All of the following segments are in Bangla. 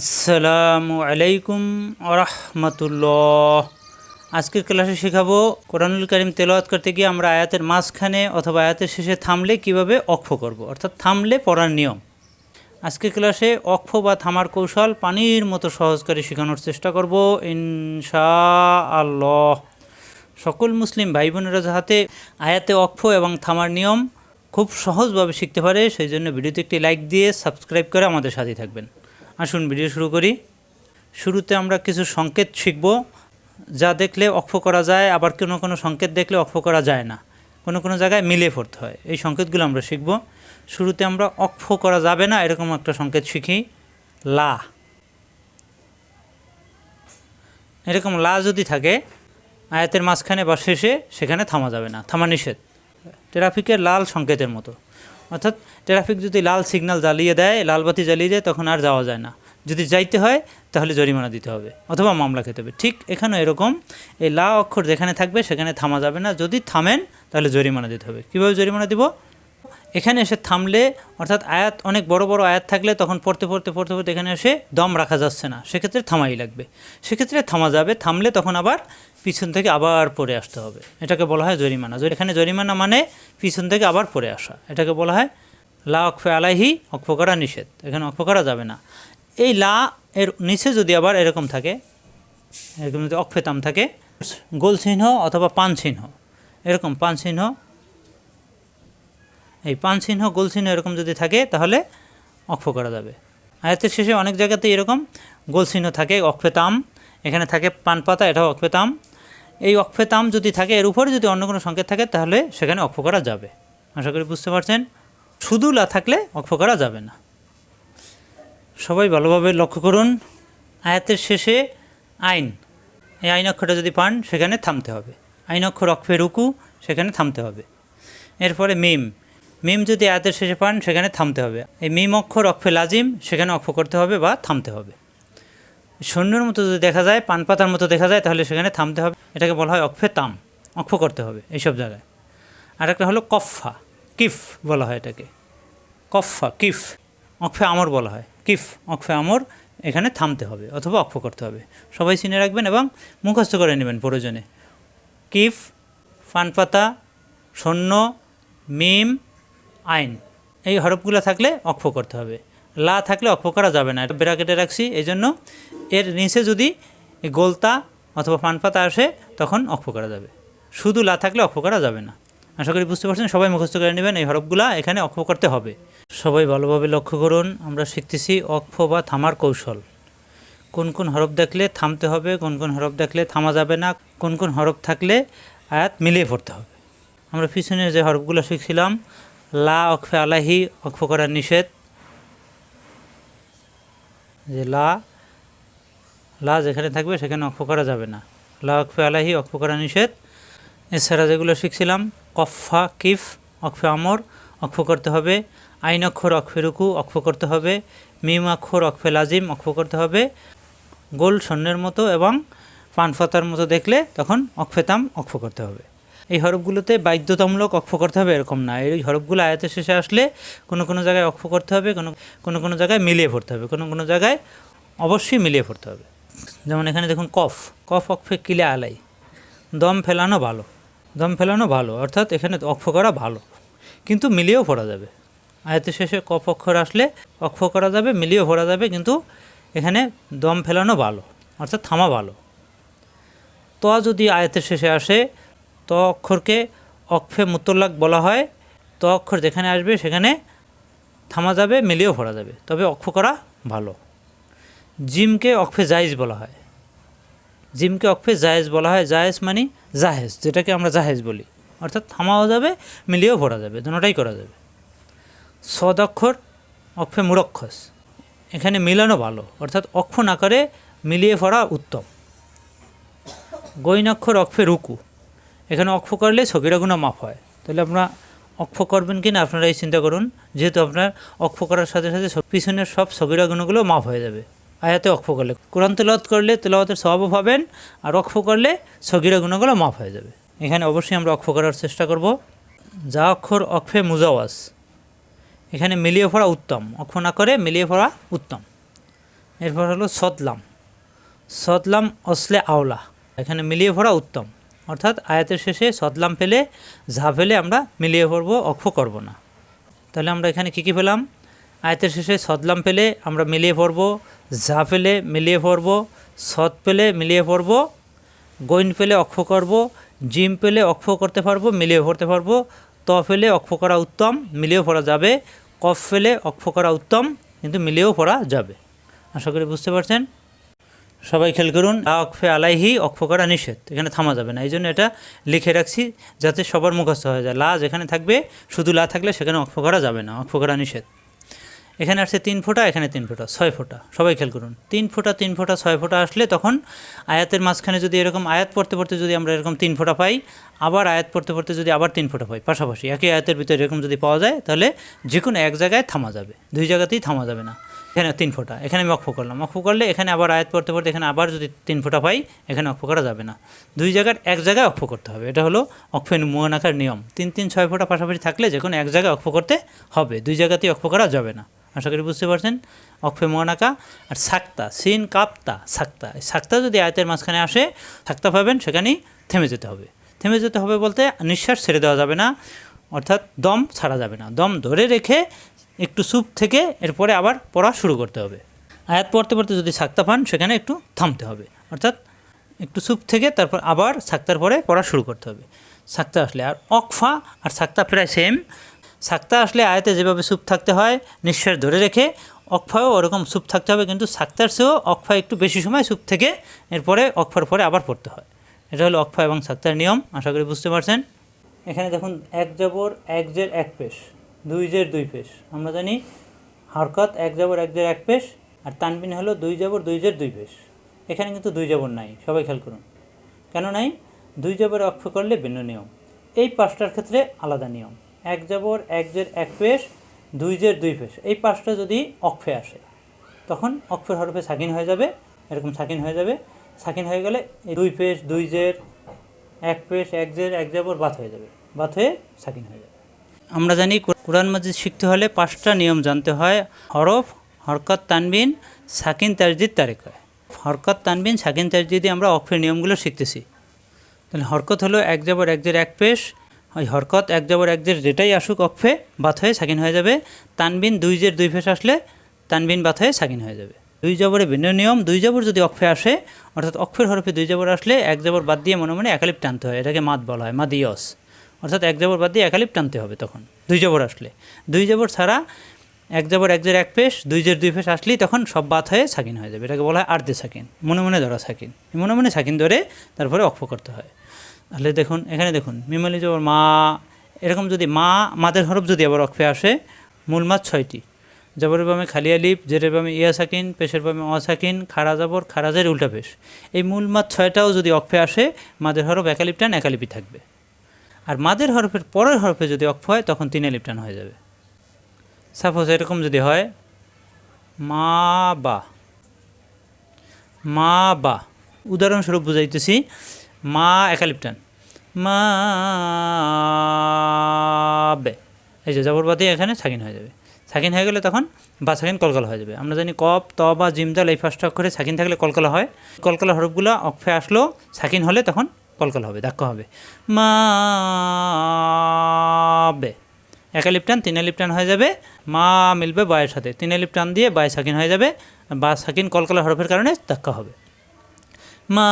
আসসালামু আলাইকুম আরহামতুল্লাহ আজকের ক্লাসে শেখাবো কোরআনুল করিম তেলাওয়াত করতে গিয়ে আমরা আয়াতের মাঝখানে অথবা আয়াতের শেষে থামলে কীভাবে অক্ষ করব, অর্থাৎ থামলে পড়ার নিয়ম। আজকের ক্লাসে অক্ষ বা থামার কৌশল পানির মতো সহজ করে শেখানোর চেষ্টা করব ইনশা আল্লাহ সকল মুসলিম ভাই বোনেরা যাহাতে আয়াতে অক্ষ এবং থামার নিয়ম খুব সহজভাবে শিখতে পারে, সেই জন্য ভিডিওতে একটি লাইক দিয়ে সাবস্ক্রাইব করে আমাদের সাথে থাকবেন। আসুন ভিডিও শুরু করি। শুরুতে আমরা কিছু সংকেত শিখব, যা দেখলে অক্ষ করা যায়, আবার কোনো কোনো সংকেত দেখলে অক্ষ করা যায় না। কোনো কোনো জায়গায় মিলে পড়তে হয়। এই সংকেতগুলো আমরা শিখব। শুরুতে আমরা অক্ষ করা যাবে না, এরকম একটা সংকেত শিখি। লা। এরকম লা যদি থাকে, আয়াতের মাঝখানে বা শেষে সেখানে থামা যাবে না, থামা নিষেধ। ট্রাফিকের লাল সংকেতের মতো। অর্থাৎ ট্রাফিক যদি লাল সিগন্যাল জ্বালিয়ে দেয়, লাল বাতি জ্বালিয়ে দেয়, তখন আর যাওয়া যায় না। যদি যাইতে হয়, তাহলে জরিমানা দিতে হবে, অথবা মামলা খেতে হবে। ঠিক এখানেও এরকম, এই লা অক্ষর যেখানে থাকবে, সেখানে থামা যাবে না। যদি থামেন, তাহলে জরিমানা দিতে হবে। কীভাবে জরিমানা দিব? এখানে এসে থামলে, অর্থাৎ আয়াত, অনেক বড় বড় আয়াত থাকলে তখন পড়তে পড়তে পড়তে পড়তে এখানে এসে দম রাখা যাচ্ছে না। সেক্ষেত্রে থামাই লাগবে। সেক্ষেত্রে থামা যাবে। থামলে তখন আবার পিছন থেকে আবার পড়ে আসতে হবে। এটাকে বলা হয় জরিমানা। জরি- এখানে জরিমানা মানে পিছন থেকে আবার পড়ে আসা। এটাকে বলা হয় লা অক্ষে আলাহি অক্ষ করা নিষেধ। এখানে অক্ষ করা যাবে না। এই লা এর নিচে যদি আবার এরকম থাকে, এরকম যদি অক্ষেতাম থাকে গোল চিহ্ন অথবা পান চিহ্ন এরকম পান চিহ্ন এই পান চিহ্ন, গোল চিহ্ন এরকম যদি থাকে, তাহলে অক্ষ করা যাবে। আয়াতের শেষে অনেক জায়গাতে এরকম গোল চিহ্ন থাকে অক্ষেতাম এখানে থাকে পান পাতা, এটাও অক্ষেতাম এই অক্ষেতাম যদি থাকে, এর উপরে যদি অন্য কোনো সংকেত থাকে, তাহলে সেখানে অক্ষ করা যাবে। আশা করি বুঝতে পারছেন? শুধু লা থাকলে অক্ষ করা যাবে না। সবাই ভালোভাবে লক্ষ্য করুন, আয়াতের শেষে আইন। এই আইন অক্ষরটা যদি পান, সেখানে থামতে হবে। আইন অক্ষর অক্ষে রুকু, সেখানে থামতে হবে। এরপরে মিম। মিম যদি আয়াতের শেষে পান, সেখানে থামতে হবে। এই মিম অক্ষর অক্ষে লাজিম, সেখানে অক্ষ করতে হবে বা থামতে হবে। শূন্যর মতো যদি দেখা যায়, পান পাতার মতো দেখা যায়, তাহলে সেখানে থামতে হবে। এটাকে বলা হয় অক্ষে তাম, অক্ষ করতে হবে এইসব জায়গায়। আর একটা হলো কফা কিফ বলা হয় এটাকে। কফা কিফ, অক্ষে আমর বলা হয়। কিফ, অক্ষে আমর, এখানে থামতে হবে অথবা অক্ষ করতে হবে। সবাই চিনে রাখবেন এবং মুখস্থ করে নেবেন প্রয়োজনে। কিফ পানপাতা শূন্য মিম আইন। এই হরফগুলো থাকলে অক্ষ করতে হবে। লা থাকলে অক্ষ করা যাবে না। এটা ব্র্যাকেটে রাখছি এই জন্য এর নিচে যদি গোলতা অথবা পানপাতা আসে, তখন অক্ষ করা যাবে। শুধু লা থাকলে অক্ষ করা যাবে না। আশা করি বুঝতে পারছেন, সবাই মুখস্থ করে নেবেন, এই হরফগুলা এখানে অক্ষ করতে হবে। সবাই ভালোভাবে লক্ষ্য করুন, আমরা শিখতেছি অক্ষ বা থামার কৌশল। কোন কোন হরফ দেখলে থামতে হবে, কোন কোন হরফ দেখলে থামা যাবে না, কোন কোন হরফ থাকলে আয়াত মিলিয়ে পড়তে হবে। আমরা পিছনে যে হরফগুলো শিখছিলাম লা অক্ষে আলাহি অক্ষ করার নিষেধ। যে লা লা যেখানে থাকবে সেখানে অক্ষ করা যাবে না। লা অক্ষে আলাহি অক্ষ করা নিষেধ। এছাড়া যেগুলো শিখছিলাম কফা কিফ অক্ষে আমর অক্ষ করতে হবে। আইন অক্ষর অক্ষে রুকু অক্ষ করতে হবে। মিম অক্ষর অক্ষে লাজিম অক্ষ করতে হবে। গোল শূন্যের মতো এবং পানফতার মতো দেখলে তখন অক্ষেতাম অক্ষ করতে হবে। এই হরফগুলোতে বাধ্যতামূলক অক্ষ করতে হবে এরকম না। এই হরফগুলো আয়াতের শেষে আসলে কোনো কোনো জায়গায় অক্ষ করতে হবে, কোনো কোনো কোনো জায়গায় মিলিয়ে পড়তে হবে, কোনো কোনো জায়গায় অবশ্যই মিলিয়ে পড়তে হবে। যেমন এখানে দেখুন কফ কফ অক্ষে কিলে আলাই, দম ফেলানো ভালো, দম ফেলানো ভালো, অর্থাৎ এখানে অক্ষ করা ভালো, কিন্তু মিলিয়েও পড়া যাবে। আয়াতের শেষে কফ অক্ষর আসলে অক্ষ করা যাবে, মিলিয়েও পড়া যাবে, কিন্তু এখানে দম ফেলানো ভালো, অর্থাৎ থামা ভালো। ত যদি আয়াতের শেষে আসে ত অক্ষরকে অক্ষে মুতল্লাক বলা হয়। ত অক্ষর যেখানে আসবে সেখানে থামা যাবে মিলিয়েও পড়া যাবে। তবে অক্ষ করা ভালো। জিমকে অক্ষে জায়েজ বলা হয়। জিমকে অক্ষে জায়েজ বলা হয়। জায়েজ মানে জাহেজ, যেটাকে আমরা জাহেজ বলি। অর্থাৎ থামাও যাবে মিলিয়েও পড়া যাবে দুটোটাই করা যাবে। সদ অক্ষর, অক্ষে মুরক্ষস। এখানে মিলানো ভালো। অর্থাৎ অক্ষ না করে মিলিয়ে পড়া উত্তম। গৈনাক্ষর অক্ষে রুকু। এখানে অক্ষ করলে ছকিরা গুণা মাফ হয়। তাহলে আপনারা অক্ষ করবেন কি না আপনারা এই চিন্তা করুন। যেহেতু আপনার অক্ষ করার সাথে সাথে পিছনের সব ছকিরা গুণগুলো মাফ হয়ে যাবে। আয়াতে অক্ষ করলে কোরআন তেলাওয়াত করলে তেলাওয়াতের স্বভাবও পাবেন আর অক্ষ করলে ছগিরা গুণগুলো মাফ হয়ে যাবে। এখানে অবশ্যই আমরা অক্ষ করার চেষ্টা করব। যা অক্ষর অক্ষে মুজাওয়াজ। এখানে মিলিয়ে পড়া উত্তম। অক্ষ না করে মিলিয়ে পড়া উত্তম। এরপর হলো সদলাম সদলাম অসলে আওলা। এখানে মিলিয়ে পড়া উত্তম। অর্থাৎ আয়াতের শেষে সদলাম পেলে ঝা ফেলে আমরা মিলিয়ে পড়ব, অক্ষ করব না। তাহলে আমরা এখানে কী কী পেলাম? আয়াতের শেষে সদলাম পেলে আমরা মিলিয়ে পড়ব, ঝা পেলে মিলিয়ে পড়ব সদ পেলে মিলিয়ে পড়ব গৈন পেলে অক্ষ করব, জিম পেলে অক্ষ করতে পারব, মিলিয়ে পড়তে পারব, ত ফেলে অক্ষ করা উত্তম, মিলিয়েও পড়া যাবে, কফ ফেলে অক্ষ করা উত্তম, কিন্তু মিলিয়েও পড়া যাবে। আশা করি বুঝতে পারছেন? সবাই খেল করুন অক্ষে আলাইহি অক্ষ করা নিষেধ। এখানে থামা যাবে না। এই জন্য এটা লিখে রাখছি যাতে সবার মুখস্থ হয়ে যায়। লা যেখানে থাকবে, শুধু লা থাকলে সেখানে অক্ষ করা যাবে না অক্ষ করা নিষেধ। এখানে আসছে তিন ফোঁটা, এখানে তিন ফোঁটা, ছয় ফোঁটা। সবাই খেল করুন। তিন ফোঁটা তিন ফোঁটা, ছয় ফোঁটা আসলে তখন আয়াতের মাঝখানে যদি এরকম আয়াত পড়তে পড়তে যদি আমরা এরকম তিন ফোঁটা পাই, আবার আয়াত পড়তে পড়তে যদি আবার তিন ফোঁটা পাই, পাশাপাশি একই আয়াতের ভিতরে এরকম যদি পাওয়া যায়, তাহলে যে কোনো এক জায়গায় থামা যাবে। দুই জায়গাতেই থামা যাবে না। এখানে তিন ফোঁটা, এখানে আমি অক্ষ করলাম। অক্ষ করলে এখানে আবার আয়াত পড়তে পড়তে এখানে আবার যদি তিন ফোঁটা পাই, এখানে অক্ষ করা যাবে না। দুই জায়গার এক জায়গায় অক্ষ করতে হবে। এটা হলো অক্ষের মোহনাকার নিয়ম। তিন তিন, ছয় ফোঁটা পাশাপাশি থাকলে যে কোনো এক জায়গায় অক্ষ করতে হবে। দুই জায়গাতেই অক্ষ করা যাবে না। আশা করি বুঝতে পারছেন? অক্ষে মোহনাকা আর সাক্তা, সিন, কাপ্তা, সাক্তা। সাক্তা যদি আয়তের মাঝখানে আসে, সাক্তা পাবেন, সেখানেই থেমে যেতে হবে। থেমে যেতে হবে বলতে নিঃশ্বাস ছেড়ে দেওয়া যাবে না, অর্থাৎ দম ছাড়া যাবে না। দম ধরে রেখে একটু সুপ থেকে এরপরে আবার পড়া শুরু করতে হবে। আয়াত পড়তে পড়তে যদি সাক্তা পান, সেখানে একটু থামতে হবে। অর্থাৎ একটু সুপ থেকে তারপর আবার সাক্তার পরে পড়া শুরু করতে হবে। সাক্তা আসলে আর অকফা আর সাক্তা প্রায় সেম সাক্তা আসলে আয়াতে যেভাবে সুপ থাকতে হয়, নিঃশ্বাস ধরে রেখে অক্ষায়ও ওরকম সুপ থাকতে হবে, কিন্তু সাক্তার সেও অক্ষা একটু বেশি সময় সুপ থেকে এরপরে অক্ষার পরে আবার পড়তে হয়। এটা হলো অকফা এবং সাক্তার নিয়ম, আশা করি বুঝতে পারছেন। এখানে দেখুন, এক জবর, এক জের, এক পেশ। দুই জের দুই পেশ। আমরা জানি হরকত এক জবর এক জের এক পেশ আর তানবিন হলো দুই জবর দুই জের দুই পেশ। এখানে কিন্তু দুই জবর নাই, সবাই খেয়াল করুন। কেন নাই? দুই জবরে অক্ষ করলে ভিন্ন নিয়ম। এই পাঁচটার ক্ষেত্রে আলাদা নিয়ম। এক জবর, এক জের, এক পেশ, দুই জের, দুই পেশ। এই পাঁচটা যদি অক্ষে আসে, তখন অক্ষর হরফে সাকিন হয়ে যাবে, এরকম সাকিন হয়ে যাবে। সাকিন হয়ে গেলে দুই পেশ, দুই জের, এক পেশ, এক জের, এক জবর বাত হয়ে যাবে। বাত হয়ে সাকিন হয়ে যাবে। আমরা জানি কোরআন মাজিদ শিখতে হলে পাঁচটা নিয়ম জানতে হয়। হরফ, হরকত, তানবিন, সাকিন তারজিদ তারেক হয় হরকত, তানবিন, সাকিন তারজিদে আমরা অক্ষরের নিয়মগুলো শিখতেছি। তাহলে হরকত হলো এক জবর এক জের এক পেশ। ওই হরকত এক জবর এক জের যেটাই আসুক অক্ষে বাত হয়ে সাকিন হয়ে যাবে। তানবিন দুই জের দুই পেশ আসলে তানবিন বাত হয়ে সাকিন হয়ে যাবে। দুই জবরে ভিন্ন নিয়ম, দুই জবর যদি অক্ষে আসে, অর্থাৎ অক্ষের হরফে দুই জবর আসলে এক জবর বাদ দিয়ে মনে মনে একালিপ টানতে হয়। এটাকে মাত বলা হয় মাদ ইয়স অর্থাৎ এক জবর বাদ দিয়ে একালিপ টানতে হবে তখন। দুই জবর আসলে। দুই জবর ছাড়া এক জবর এক জের এক পেশ দুই জের দুই পেশ আসলেই তখন সব বাত হয়ে সাকিন হয়ে যাবে। এটাকে বলা হয় আর্ধে সাকিন। মনে মনে ধরা সাকিন। মনে মনে সাকিন ধরে তারপরে অক্ষ করতে হয়। তাহলে দেখুন, এখানে দেখুন মিমালি জবর মা, এরকম যদি মা, মাদের হরফ যদি আবার অক্ষে আসে, মূল মাছ ছয়টি। জবরের বামে খালি আলিফ, জেরের বামে ইয়া সাকিন, পেশের বামে অসাকিন খারা জবর খারাজের উল্টা পেশ এই মূল মাছ ছয়টাও যদি অক্ষে আসে, মাদের হরফ একালিপ টান একালিপি থাকবে। আর মাদের হরফের পরের হরফে যদি অক্ষ হয়, তখন তিন আলিপ টান হয়ে যাবে। সাপোজ এরকম যদি হয়, মা বা। মা বা। উদাহরণস্বরূপ বুঝাইতেছি, মা একালিপটান মা বে। এই যে জবরবাদী এখানে সাকিন হয়ে যাবে। সাকিন হয়ে গেলে তখন বা সাকিন কলকলা হয়ে যাবে। আমরা জানি কপ, ত বা জিমদাল এই ফার্স্ট অক্ষরে সাকিন থাকলে কলকলা হয়। কলকলা হরফগুলো অক্ষে আসলো সাকিন হলে তখন কলকলা হবে, ধাক্কা হবে। মা একা লিপটান, তিন লিপটান হয়ে যাবে। মা মিলবে বায়ের সাথে। তিন লিপটান দিয়ে বায় সাকিন হয়ে যাবে। বা সাকিন কলকলা হরফের কারণে ধাক্কা হবে। মা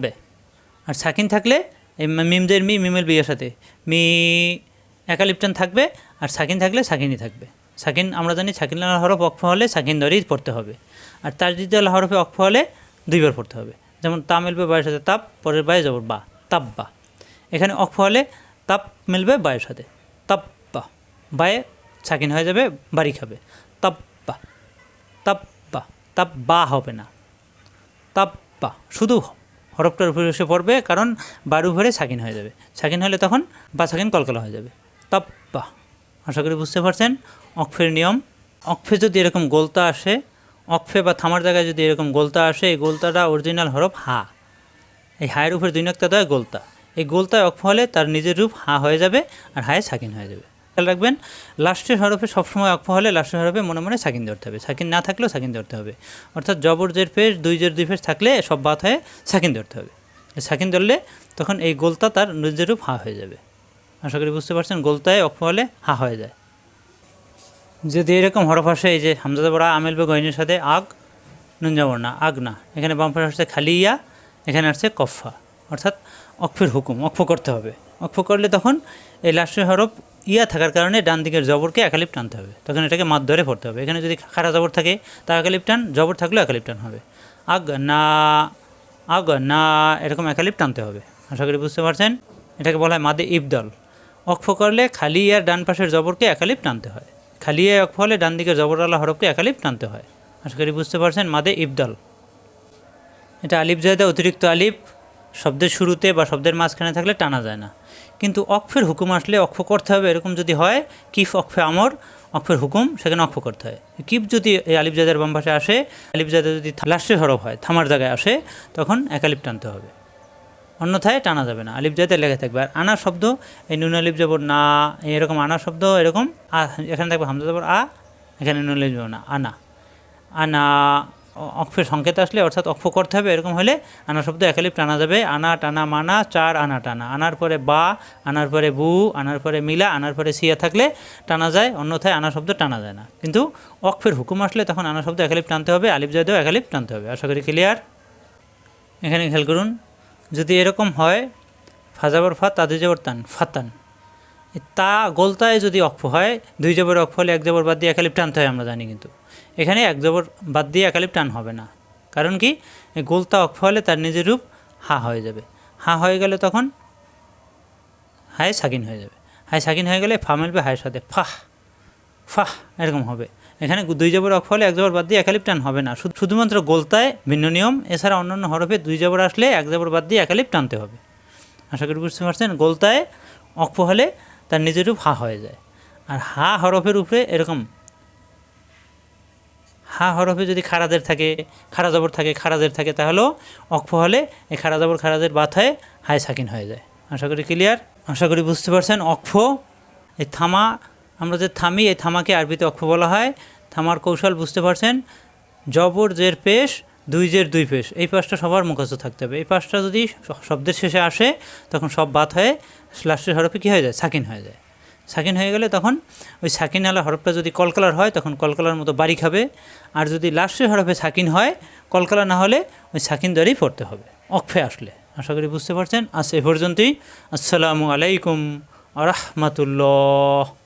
বে। আর সাকিন থাকলে এই মিমদের মি, মিমের বিয়ের সাথে। মি, একা লিপটান থাকবে। আর সাকিন থাকলে সাকিনই থাকবে। সাকিন, আমরা জানি সাকিন হরফ অক্ষ হলে সাকিন ধরেই পড়তে হবে। আর তার যদি হরফে অক্ষ হলে দুইবার পড়তে হবে। যেমন তা মিলবে বায়ের সাথে তাপ পরের বায়ে যাব, বা, তাপ বা। এখানে অক্ষ হলে তাপ মিলবে বায়ের সাথে তাপ বা, বায়ে সাকিন হয়ে যাবে, বাড়ি খাবে। তাপ বা তাপ বা তাপ বা হবে না। তাপ্পা শুধু হরফটার উপরে এসে পড়বে, কারণ বারু ভরে সাকিন হয়ে যাবে। সাকিন হলে তখন বা সাকিন কলকলা হয়ে যাবে। তাপ্পা আশা করি বুঝতে পারছেন? অক্ষের নিয়ম। অক্ষে যদি এরকম গোলতা আসে অক্ষে বা থামার জায়গায় যদি এরকম গোলতা আসে, এই গোলতাটা অরিজিনাল হরফ হা। এই হায়ের উপরে দুই নক্তা দেয় গোলতা। এই গোলতায় অক্ষ হলে তার নিজের রূপ হা হয়ে যাবে আর হায়ে সাকিন হয়ে যাবে। খেয়াল রাখবেন, লাস্টের হরফে সবসময় অক্ষ হলে লাস্টের হরফে মনে মনে সাকিন ধরতে হবে। সাকিন না থাকলেও সাকিন ধরতে হবে। অর্থাৎ জবর জের পেশ, দুই জের দুই পেশ থাকলে সব বাত হয়ে সাকিন ধরতে হবে। সাকিন ধরলে তখন এই গোলতা তার নিজের রূপ হা হয়ে যাবে। আশা করি বুঝতে পারছেন, গোলতায় অক্ষ হলে হা হয়ে যায়। যদি এরকম হরফ আসে, এই যে হামজাদা বড়া, আমেল বে গইনের সাথে আগ, নুন যাবর না, আগ না। এখানে বাম পাশে আসছে খালি ইয়া এখানে আসছে কফা। অর্থাৎ অক্ষের হুকুম, অক্ষ করতে হবে। অক্ষ করলে তখন এই লাস্টের হরফ ইয়া থাকার কারণে ডান দিকের জবরকে একালিপ টানতে হবে। তখন এটাকে মাত ধরে পড়তে হবে। এখানে যদি খাড়া জবর থাকে, তা একালিপ টান, জবর থাকলেও একালিপ টান হবে। আগ না আগ না, এরকম একালিপ টানতে হবে। আশা করি বুঝতে পারছেন? এটাকে বলা হয় মাদে ইবদল। অক্ষ করলে খালি ইয়ার ডান পাশের জবরকে একালিপ টানতে হয়। খালি ইয়া ফলে ডান দিকের জবরওয়ালা হরফকে একালিপ টানতে হয়। আশা করি বুঝতে পারছেন? মাদে ইবদল। এটা আলিফ জায়দা, অতিরিক্ত আলিফ, শব্দের শুরুতে বা শব্দের মাঝখানে থাকলে টানা যায় না। কিন্তু অক্ষের হুকুম আসলে অক্ষ করতে হবে, এরকম যদি হয়, কিফ অক্ষে আমর, অক্ষের হুকুম সেখানে অক্ষ করতে হয়। কিফ যদি এই আলিফ জাদের বাম পাশে আসে, আলিফ জাদা যদি লাস্টের হরফ হয়, থামার জায়গায় আসে, তখন একালিপ টানতে হবে। অন্যথায় টানা যাবে না। আলিফ জাতে লেগে থাকবে। আর আনা শব্দ, এই নুন আলিফ যাবর না এরকম আনা শব্দ, এরকম, আ, এখানে থাকবে হামজা যাবর আ, এখানে নুন আলিফ যাবর না, আনা। আনা অক্ষের সংকেত আসলে, অর্থাৎ অক্ষ করতে হবে, এরকম হলে আনা শব্দ একালিপ টানা যাবে। আনা, টানা মানা, চার আনা টানা। আনার পরে বা, আনার পরে বু, আনার পরে মিলা, আনার পরে সিয়া থাকলে টানা যায়, অন্যথায় আনা শব্দ টানা যায় না। কিন্তু অক্ষের হুকুম আসলে তখন আনা শব্দ একালিপ টানতে হবে, আলিফ জায়দেও একালিপ টানতে হবে। আশা করি ক্লিয়ার এখানে খেয়াল করুন। যদি এরকম হয়, ফাজাবর ফা তাদু জবর তান, ফাতান। তা গোলতায় যদি অক্ষ হয়, দুই জবর অক্ষ হলে এক জবর বাদ দিয়ে একালিপ টানতে হয় আমরা জানি কিন্তু। এখানে এক জবর বাদ দিয়ে একালিপ টান হবে না। কারণ কি? গোলতা অক্ষ হলে তার নিজের রূপ হা হয়ে যাবে। হা হয়ে গেলে তখন হায় সাকিন হয়ে যাবে। হায় সাকিন হয়ে গেলে ফা মিলবে হায়ের সাথে। ফাহ ফাহ, এরকম হবে। এখানে দুই জবর অক্ষ হলে এক জবর বাদ দিয়ে একালিপ টান হবে না। শুধু- শুধুমাত্র গোলতায় ভিন্ন নিয়ম, এছাড়া অন্যান্য হরফে দুই জবর আসলে এক জবর বাদ দিয়ে একালিপ টানতে হবে। আশা করি বুঝতে পারছেন? গোলতায় অক্ষ হলে তার নিজের রূপ হা হয়ে যায়। আর হা হরফের উপরে এরকম হা হরফে যদি খারাজের থাকে, খারা জবর থাকে, খারাজের থাকে, তাহলেও অক্ষ হলে এই খারা জবর, খারাজের বাত হয়ে হায় সাকিন হয়ে যায়। আশা করি ক্লিয়ার আশা করি বুঝতে পারছেন? অক্ষ, এই থামা আমরা যে থামি, এই থামাকে আরবিতে অক্ষ বলা হয়। থামার কৌশল বুঝতে পারছেন? জবর জের পেশ, দুই জের দুই পেশ। এই পাশটা সবার মুখস্থ থাকতে হবে। এই পাশটা যদি শব্দের শেষে আসে, তখন সব বাত হয়ে লাস্টের হরফে কী হয়ে যায়? সাকিন হয়ে যায়। সাকিন হয়ে গেলে তখন ওই সাকিন আলা হরফটা যদি কলকালার হয়, তখন কলকালার মতো বাড়ি খাবে আর যদি লাস্টের হরফে সাকিন হয়, কলকালা না হলে ওই সাকিন দ্বারেই পড়তে হবে। অক্ষে আসলে। আশা করি বুঝতে পারছেন? আজ এ পর্যন্তই। আসসালামু আলাইকুম আ রহমতুল্লাহ।